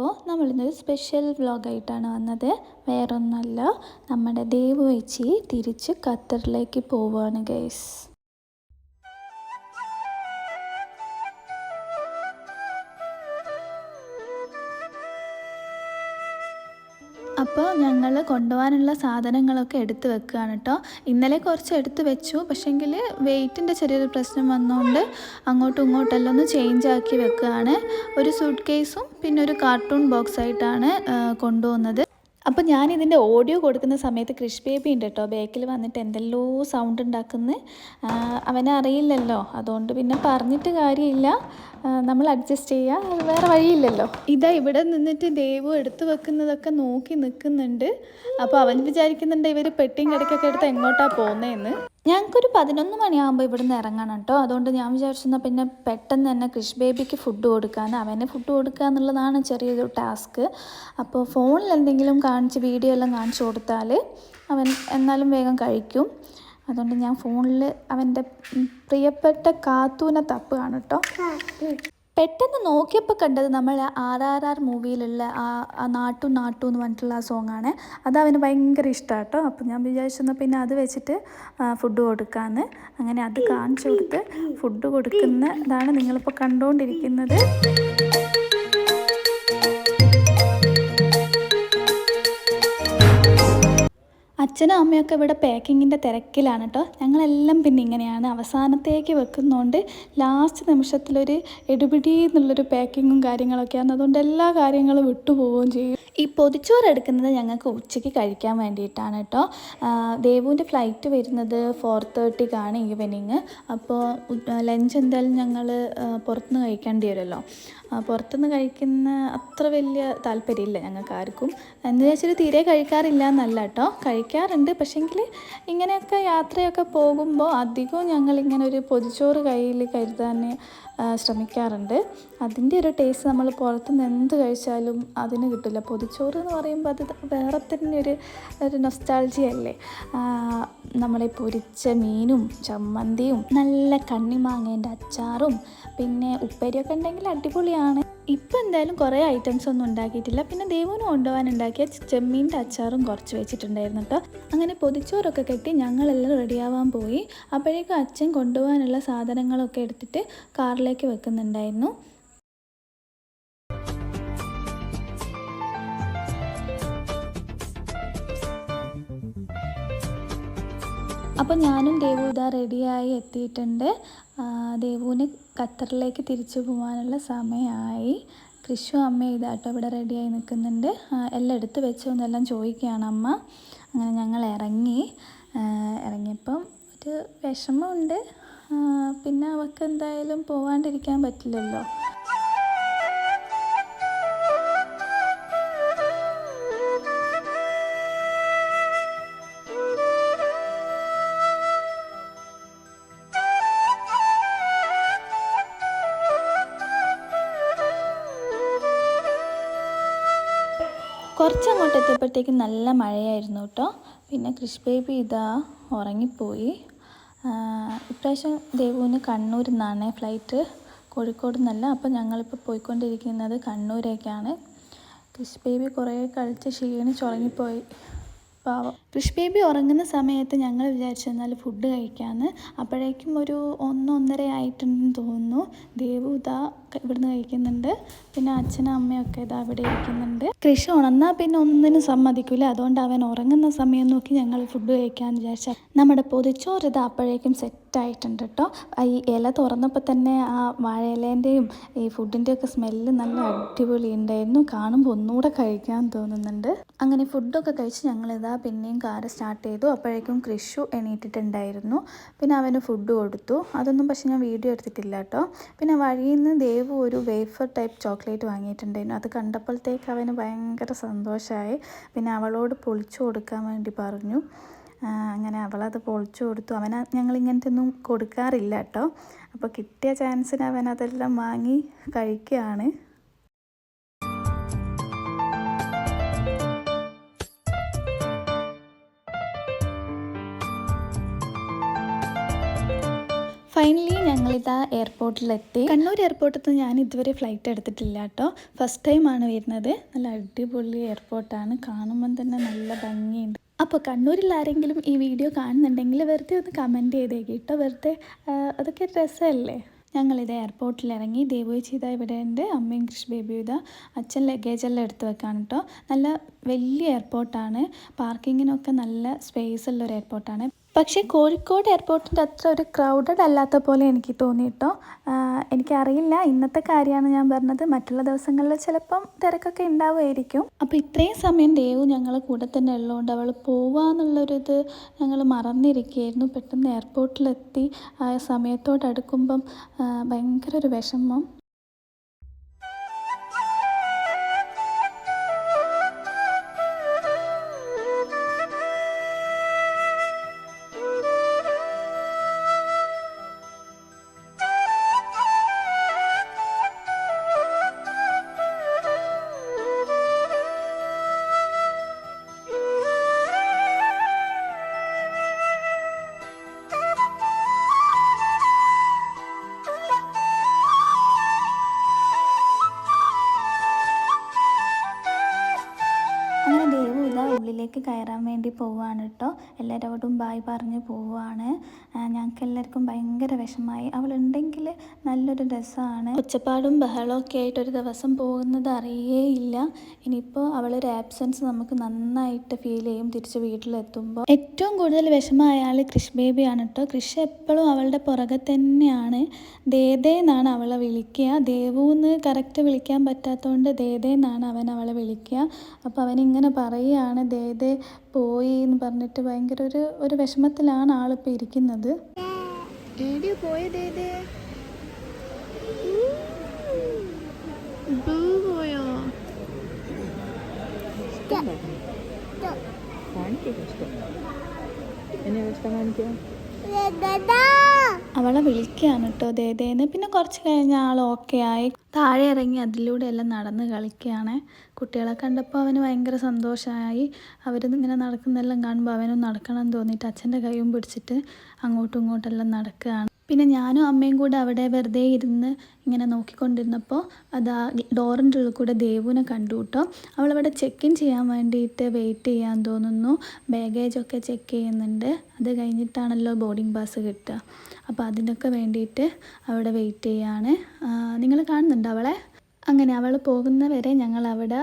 അപ്പോൾ നമ്മളിന്നൊരു സ്പെഷ്യൽ വ്ളോഗായിട്ടാണ് വന്നത്. വേറൊന്നല്ല നമ്മുടെ ദേവ് വെച്ച് തിരിച്ച് ഖത്തറിലേക്ക് പോവുകയാണ് ഗൈസ് അപ്പോൾ ഞങ്ങൾ കൊണ്ടുപോകാനുള്ള സാധനങ്ങളൊക്കെ എടുത്ത് വെക്കുകയാണ് കേട്ടോ ഇന്നലെ കുറച്ച് എടുത്ത് വെച്ചു. പക്ഷേങ്കിൽ വെയിറ്റിന്റെ ചെറിയൊരു പ്രശ്നം വന്നുകൊണ്ട് അങ്ങോട്ടും ഇങ്ങോട്ടെല്ലാം ഒന്ന് ചേഞ്ച് ആക്കി വെക്കുകയാണ്. ഒരു സൂട്ട് കേസും പിന്നെ ഒരു കാർട്ടൂൺ ബോക്സ് ആയിട്ടാണ് ആ, കൊണ്ടുപോകുന്നത്. അപ്പോൾ ഞാൻ ഇതിന്റെ ഓഡിയോ കൊടുക്കുന്ന സമയത്ത് ക്രിഷ് ബേബി ഉണ്ട് കേട്ടോ ബാക്കിൽ വന്നിട്ട് എന്തെല്ലോ സൗണ്ട് അവനെ അറിയില്ലല്ലോ. അതുകൊണ്ട് പിന്നെ പറഞ്ഞിട്ട് കാര്യമില്ല. നമ്മൾ അഡ്ജസ്റ്റ് ചെയ്യുക അത് വേറെ വഴിയില്ലല്ലോ. ഇതാ ഇവിടെ നിന്നിട്ട് ദേവു എടുത്തു വെക്കുന്നതൊക്കെ നോക്കി നിൽക്കുന്നുണ്ട് അപ്പോൾ അവൻ വിചാരിക്കുന്നുണ്ട് ഇവർ പെട്ടിയും കിടക്കൊക്കെ എടുത്ത് എങ്ങോട്ടാണ് പോകുന്നതെന്ന് ഞങ്ങൾക്കൊരു പതിനൊന്ന് മണിയാകുമ്പോൾ ഇവിടുന്ന് ഇറങ്ങണം കേട്ടോ. അതുകൊണ്ട് ഞാൻ വിചാരിച്ചെന്നാൽ പിന്നെ പെട്ടെന്ന് തന്നെ കൃഷ് ബേബിക്ക് ഫുഡ് കൊടുക്കാന്ന്. അവന് ഫുഡ് കൊടുക്കുക എന്നുള്ളതാണ് ചെറിയൊരു ടാസ്ക് അപ്പോൾ ഫോണിൽ എന്തെങ്കിലും കാണിച്ച് വീഡിയോ എല്ലാം കാണിച്ചു കൊടുത്താൽ അവൻ എന്നാലും വേഗം കഴിക്കും. അതുകൊണ്ട് ഞാൻ ഫോണിൽ അവന്റെ പ്രിയപ്പെട്ട കാത്തൂനെ തപ്പുകയാണ് കേട്ടോ പെട്ടെന്ന് നോക്കിയപ്പോൾ കണ്ടത് നമ്മൾ ആർ ആർ ആർ മൂവിയിലുള്ള ആ നാട്ടു നാട്ടു എന്ന് പറഞ്ഞിട്ടുള്ള ആ സോങ്ങാണ്. അത് അവന് ഭയങ്കര ഇഷ്ടമാണ് കേട്ടോ അപ്പം ഞാൻ വിചാരിച്ചെന്നാൽ പിന്നെ അത് വെച്ചിട്ട് ഫുഡ് കൊടുക്കാമെന്ന് അങ്ങനെ അത് കാണിച്ചു കൊടുത്ത് ഫുഡ് കൊടുക്കുന്നതാണ് നിങ്ങളിപ്പോൾ കണ്ടുകൊണ്ടിരിക്കുന്നത് അച്ഛനും അമ്മയൊക്കെ ഇവിടെ പാക്കിങ്ങിന്റെ തിരക്കിലാണ് കേട്ടോ ഞങ്ങളെല്ലാം പിന്നെ ഇങ്ങനെയാണ് അവസാനത്തേക്ക് വെക്കുന്നതുകൊണ്ട് ലാസ്റ്റ് നിമിഷത്തിലൊരു എടുപിടി എന്നുള്ളൊരു പാക്കിങ്ങും കാര്യങ്ങളൊക്കെയാണ് അതുകൊണ്ട് എല്ലാ കാര്യങ്ങളും വിട്ടുപോവുകയും ചെയ്യും. ഈ പൊതിച്ചോറ് എടുക്കുന്നത് ഞങ്ങൾക്ക് ഉച്ചയ്ക്ക് കഴിക്കാൻ വേണ്ടിയിട്ടാണ് കേട്ടോ ദേവുവിന്റെ ഫ്ലൈറ്റ് വരുന്നത് ഫോർ തേർട്ടിക്കാണ് ഈവനിങ് അപ്പോൾ ലഞ്ച് എന്തായാലും ഞങ്ങൾ പുറത്തുനിന്ന് കഴിക്കേണ്ടി വരുമല്ലോ. പുറത്തുനിന്ന് കഴിക്കുന്ന അത്ര വലിയ താല്പര്യമില്ല ഞങ്ങൾക്ക് ആർക്കും. എന്ന് വെച്ചാൽ തീരെ കഴിക്കാറില്ല എന്നല്ല കേട്ടോ കഴിക്കാറുണ്ട് പക്ഷേങ്കിൽ ഇങ്ങനെയൊക്കെ യാത്രയൊക്കെ പോകുമ്പോൾ അധികവും ഞങ്ങളിങ്ങനെ ഒരു പൊതിച്ചോറ് കയ്യിൽ കരുതാൻ ശ്രമിക്കാറുണ്ട്. അതിന്റെ ഒരു ടേസ്റ്റ് നമ്മൾ പുറത്തുനിന്ന് എന്ത് കഴിച്ചാലും അതിന് കിട്ടില്ല പൊതിച്ചോറ് എന്ന് പറയുമ്പോൾ അത് വേറെ തന്നെ ഒരു ഒരു നൊസ്റ്റാൾജി അല്ലേ? നമ്മളെ പൊരിച്ച മീനും ചമ്മന്തിയും നല്ല കണ്ണിമാങ്ങേന്റെ അച്ചാറും പിന്നെ ഉപ്പേരിയൊക്കെ ഉണ്ടെങ്കിൽ അടിപൊളിയാണ്. ഇപ്പം എന്തായാലും കുറേ ഐറ്റംസ് ഒന്നും ഉണ്ടാക്കിയിട്ടില്ല. പിന്നെ ദേവുവിന് കൊണ്ടുപോകാൻ ഉണ്ടാക്കിയ ചെമ്മീന്റെ അച്ചാറും കുറച്ച് വെച്ചിട്ടുണ്ടായിരുന്നു കേട്ടോ അങ്ങനെ പൊതിച്ചോറൊക്കെ കെട്ടി ഞങ്ങളെല്ലാം റെഡിയാവാൻ പോയി. അപ്പോഴേക്കും അച്ഛൻ കൊണ്ടുപോകാനുള്ള സാധനങ്ങളൊക്കെ എടുത്തിട്ട് കാറിലേക്ക് വെക്കുന്നുണ്ടായിരുന്നു. അപ്പോൾ ഞാനും ദേവു ഇതാ റെഡിയായി എത്തിയിട്ടുണ്ട്. ദേവുവിന് ഖത്തറിലേക്ക് തിരിച്ചു പോകാനുള്ള സമയമായി. കൃഷു അമ്മ ഇതാട്ടോ ഇവിടെ റെഡിയായി നിൽക്കുന്നുണ്ട്. എല്ലാം എടുത്ത് വെച്ചോ എന്നെല്ലാം ചോദിക്കുകയാണ് അമ്മ. അങ്ങനെ ഞങ്ങൾ ഇറങ്ങി. ഇറങ്ങിയപ്പം ഒരു വിഷമമുണ്ട്. പിന്നെ അവൾക്ക് എന്തായാലും പോവാണ്ടിരിക്കാൻ പറ്റില്ലല്ലോ. കുറച്ചങ്ങോട്ട് എത്തിയപ്പോഴത്തേക്കും നല്ല മഴയായിരുന്നു കേട്ടോ. പിന്നെ കൃഷ് ബേബി ഇതാ ഉറങ്ങിപ്പോയി. ഇപ്രാവശ്യം ദേവുവിന് കണ്ണൂരിൽ നിന്നാണ് ഫ്ലൈറ്റ് കോഴിക്കോട് നിന്നല്ല അപ്പോൾ ഞങ്ങളിപ്പോൾ പോയിക്കൊണ്ടിരിക്കുന്നത് കണ്ണൂരേക്കാണ്. കൃഷ് ബേബി കുറേ കളിച്ച് ക്ഷീണിച്ച് ഉറങ്ങിപ്പോയി. പാവം. കൃഷ് ബേബി ഉറങ്ങുന്ന സമയത്ത് ഞങ്ങൾ വിചാരിച്ചു എന്നാൽ ഫുഡ് കഴിക്കാമെന്ന് അപ്പോഴേക്കും ഒരു ഒന്ന് ഒന്നര ആയിട്ടുണ്ടെന്ന് തോന്നുന്നു. ദേവു ഇതാ ഇവിടുന്ന് കഴിക്കുന്നുണ്ട്. പിന്നെ അച്ഛനും അമ്മയൊക്കെ ഇതാ ഇവിടെ ഇരിക്കുന്നുണ്ട്. കൃഷി ഉണർന്നാൽ പിന്നെ ഒന്നിനും സമ്മതിക്കില്ല അതുകൊണ്ട് അവൻ ഉറങ്ങുന്ന സമയം നോക്കി ഞങ്ങൾ ഫുഡ് കഴിക്കാമെന്ന് വിചാരിച്ചാൽ നമ്മുടെ പൊതിച്ചോറ് ഇത് അപ്പോഴേക്കും സെറ്റായിട്ടുണ്ട് കേട്ടോ ഈ ഇല തുറന്നപ്പോൾ തന്നെ ആ വാഴയിലേന്റെയും ഈ ഫുഡിന്റെ ഒക്കെ സ്മെല്ല് നല്ല അടിപൊളി ഉണ്ടായിരുന്നു. കാണുമ്പോൾ ഒന്നുകൂടെ കഴിക്കാൻ തോന്നുന്നുണ്ട്. അങ്ങനെ ഫുഡൊക്കെ കഴിച്ച് ഞങ്ങളിതാ പിന്നെയും കാറ് സ്റ്റാർട്ട് ചെയ്തു. അപ്പോഴേക്കും കൃഷു എണീറ്റിട്ടുണ്ടായിരുന്നു. പിന്നെ അവന് ഫുഡ് കൊടുത്തു. അതൊന്നും പക്ഷെ ഞാൻ വീഡിയോ എടുത്തിട്ടില്ല കേട്ടോ. പിന്നെ വഴിയിൽ നിന്ന് ദേവ് ഒരു വേഫർ ടൈപ്പ് ചോക്ലേറ്റ് വാങ്ങിയിട്ടുണ്ടായിരുന്നു. അത് കണ്ടപ്പോഴത്തേക്ക് അവന് ഭയങ്കര സന്തോഷമായി പിന്നെ അവളോട് പൊളിച്ചു കൊടുക്കാൻ വേണ്ടി പറഞ്ഞു. അങ്ങനെ അവളത് പൊളിച്ചു കൊടുത്തു. അവൻ ഞങ്ങൾ ഇങ്ങനത്തെ ഒന്നും കൊടുക്കാറില്ല കേട്ടോ. അപ്പോൾ കിട്ടിയ ചാൻസിന് അവൻ അതെല്ലാം വാങ്ങി കഴിക്കുകയാണ്. ഫൈനലി ഞങ്ങളിതാ എയർപോർട്ടിലെത്തി കണ്ണൂർ എയർപോർട്ടിൽ നിന്ന് ഞാൻ ഇതുവരെ ഫ്ലൈറ്റ് എടുത്തിട്ടില്ല കേട്ടോ. ഫസ്റ്റ് ടൈമാണ് വരുന്നത്. നല്ല അടിപൊളി എയർപോർട്ടാണ് കാണുമ്പം തന്നെ നല്ല ഭംഗിയുണ്ട്. അപ്പോൾ കണ്ണൂരിൽ ആരെങ്കിലും ഈ വീഡിയോ കാണുന്നുണ്ടെങ്കിൽ വെറുതെ ഒന്ന് കമന്റ് ചെയ്തേക്ക് കേട്ടോ. വെറുതെ അതൊക്കെ രസമല്ലേ? ഞങ്ങളിത് എയർപോർട്ടിൽ ഇറങ്ങി ദേവോയി ചെയ്ത ഇവിടെ ഉണ്ട് അമ്മയും കൃഷി ബേബിയും ഇതാ അച്ഛൻ ലഗേജ് എല്ലാം എടുത്ത് വെക്കാണ് കേട്ടോ. നല്ല വലിയ എയർപോർട്ടാണ് പാർക്കിങ്ങിനൊക്കെ നല്ല സ്പേസ് ഉള്ള ഒരു എയർപോർട്ടാണ് പക്ഷേ കോഴിക്കോട് എയർപോർട്ടിന്റെ അത്ര ഒരു ക്രൗഡഡ് അല്ലാത്ത പോലെ എനിക്ക് തോന്നി കേട്ടോ എനിക്കറിയില്ല. ഇന്നത്തെ കാര്യമാണ് ഞാൻ പറഞ്ഞത്. മറ്റുള്ള ദിവസങ്ങളിൽ ചിലപ്പം തിരക്കൊക്കെ ഉണ്ടാവുമായിരിക്കും. അപ്പോൾ ഇത്രയും സമയം ദേവു ഞങ്ങളെ കൂടെ തന്നെ ഉള്ളതുകൊണ്ട് അവൾ പോവാന്നുള്ളൊരിത് ഞങ്ങൾ മറന്നിരിക്കുകയായിരുന്നു. പെട്ടെന്ന് എയർപോർട്ടിലെത്തി. ആ സമയത്തോടടുക്കുമ്പം ഭയങ്കര ഒരു വിഷമം. ഉള്ളിലേക്ക് കയറാൻ വേണ്ടി പോവുകയാണ് കേട്ടോ. എല്ലാവരോടും ബായ് പറഞ്ഞ് പോവുകയാണ് ഞങ്ങൾക്ക് എല്ലാവർക്കും ഭയങ്കര വിഷമായി അവളുണ്ടെങ്കിൽ നല്ലൊരു രസമാണ്. ഒച്ചപ്പാടും ബഹളവും ഒക്കെ ആയിട്ട് ഒരു ദിവസം പോകുന്നത് അറിയേയില്ല. ഇനിയിപ്പോൾ അവളൊരു ആബ്സെൻസ് നമുക്ക് നന്നായിട്ട് ഫീൽ ചെയ്യും തിരിച്ച് വീട്ടിലെത്തുമ്പോൾ. ഏറ്റവും കൂടുതൽ വിഷമമായ ആൾ കൃഷ് ബേബിയാണ് കേട്ടോ. കൃഷ് എപ്പോഴും അവളുടെ പുറകെ തന്നെയാണ്. ദേദേ എന്നാണ് അവളെ വിളിക്കുക. ദേവൂന്ന് കറക്റ്റ് വിളിക്കാൻ പറ്റാത്തതുകൊണ്ട് ദേദേ എന്നാണ് അവൻ അവളെ വിളിക്കുക. അപ്പോൾ അവനിങ്ങനെ പറയുകയാണ്. ദേദേ പോയി എന്ന് പറഞ്ഞിട്ട് ഭയങ്കര ഒരു ഒരു വിഷമത്തിലാണ് ആളിപ്പോൾ ഇരിക്കുന്നത്. പോയ? ഇഷ്ടം. എന്നെ ഇഷ്ടം കാണിക്കുക അവളെ വിളിക്കുകയാണ് കേട്ടോ ദേദേന്ന് പിന്നെ കുറച്ച് കഴിഞ്ഞ് ആൾ ഓക്കെ ആയി. താഴെ ഇറങ്ങി അതിലൂടെ എല്ലാം നടന്ന് കളിക്കുകയാണ്. കുട്ടികളെ കണ്ടപ്പോൾ അവന് ഭയങ്കര സന്തോഷമായി. അവരിങ്ങനെ നടക്കുന്നതെല്ലാം കാണുമ്പോൾ അവനും നടക്കണം എന്ന് തോന്നിയിട്ട് അച്ഛന്റെ കൈയും പിടിച്ചിട്ട് അങ്ങോട്ടും ഇങ്ങോട്ടെല്ലാം നടക്കുകയാണ്. പിന്നെ ഞാനും അമ്മയും കൂടെ അവിടെ വെറുതെ ഇരുന്ന് ഇങ്ങനെ നോക്കിക്കൊണ്ടിരുന്നപ്പോൾ അത് ആ ഡോറിന്റെ ഉള്ളിൽ കൂടെ ദേവുവിനെ കണ്ടു കേട്ടോ. അവളവിടെ ചെക്ക് ഇൻ ചെയ്യാൻ വേണ്ടിയിട്ട് വെയിറ്റ് ചെയ്യാൻ തോന്നുന്നു. ബാഗേജൊക്കെ ചെക്ക് ചെയ്യുന്നുണ്ട്. അത് കഴിഞ്ഞിട്ടാണല്ലോ ബോർഡിംഗ് പാസ് കിട്ടുക. അപ്പോൾ അതിനൊക്കെ വേണ്ടിയിട്ട് അവിടെ വെയിറ്റ് ചെയ്യാണ്. നിങ്ങൾ കാണുന്നുണ്ടോ അവളെ? അങ്ങനെ അവൾ പോകുന്നവരെ ഞങ്ങൾ അവിടെ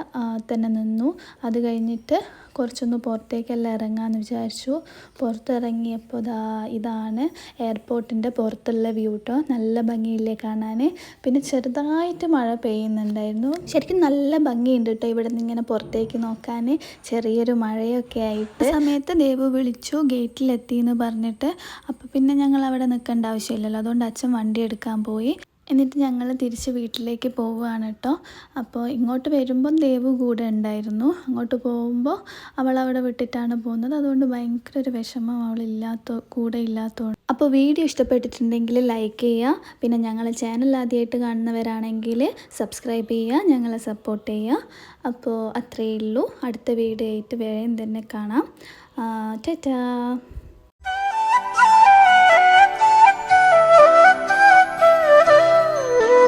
തന്നെ നിന്നു. അത് കഴിഞ്ഞിട്ട് കുറച്ചൊന്ന് പുറത്തേക്കെല്ലാം ഇറങ്ങാമെന്ന് വിചാരിച്ചു. പുറത്തിറങ്ങിയപ്പോൾ ദാ ഇതാണ് എയർപോർട്ടിന്റെ പുറത്തുള്ള വ്യൂ കേട്ടോ നല്ല ഭംഗിയില്ലേ കാണാൻ. പിന്നെ ചെറുതായിട്ട് മഴ പെയ്യുന്നുണ്ടായിരുന്നു. ശരിക്കും നല്ല ഭംഗിയുണ്ട് കേട്ടോ ഇവിടെ നിന്ന് ഇങ്ങനെ പുറത്തേക്ക് നോക്കാൻ. ചെറിയൊരു മഴയൊക്കെ ആയിട്ട്. സമയത്ത് ദേവു വിളിച്ചു ഗേറ്റിലെത്തി എന്ന് പറഞ്ഞിട്ട്. അപ്പോൾ പിന്നെ ഞങ്ങൾ അവിടെ നിൽക്കേണ്ട ആവശ്യമില്ലല്ലോ. അതുകൊണ്ട് അച്ഛൻ വണ്ടി എടുക്കാൻ പോയി. എന്നിട്ട് ഞങ്ങൾ തിരിച്ച് വീട്ടിലേക്ക് പോവുകയാണ് കേട്ടോ അപ്പോൾ ഇങ്ങോട്ട് വരുമ്പം ദേവു കൂടെ ഉണ്ടായിരുന്നു. അങ്ങോട്ട് പോകുമ്പോൾ അവൾ അവിടെ വിട്ടിട്ടാണ് പോകുന്നത്. അതുകൊണ്ട് ഭയങ്കര ഒരു വിഷമം അവളില്ലാത്ത കൂടെ ഇല്ലാത്തതുകൊണ്ട് അപ്പോൾ വീഡിയോ ഇഷ്ടപ്പെട്ടിട്ടുണ്ടെങ്കിൽ ലൈക്ക് ചെയ്യുക പിന്നെ ഞങ്ങളെ ചാനൽ ആദ്യമായിട്ട് കാണുന്നവരാണെങ്കിൽ സബ്സ്ക്രൈബ് ചെയ്യുക ഞങ്ങളെ സപ്പോർട്ട് ചെയ്യുക അപ്പോൾ അത്രയേ ഉള്ളൂ. അടുത്ത വീഡിയോ ആയിട്ട് വേഗം തന്നെ കാണാം. ടാറ്റാ.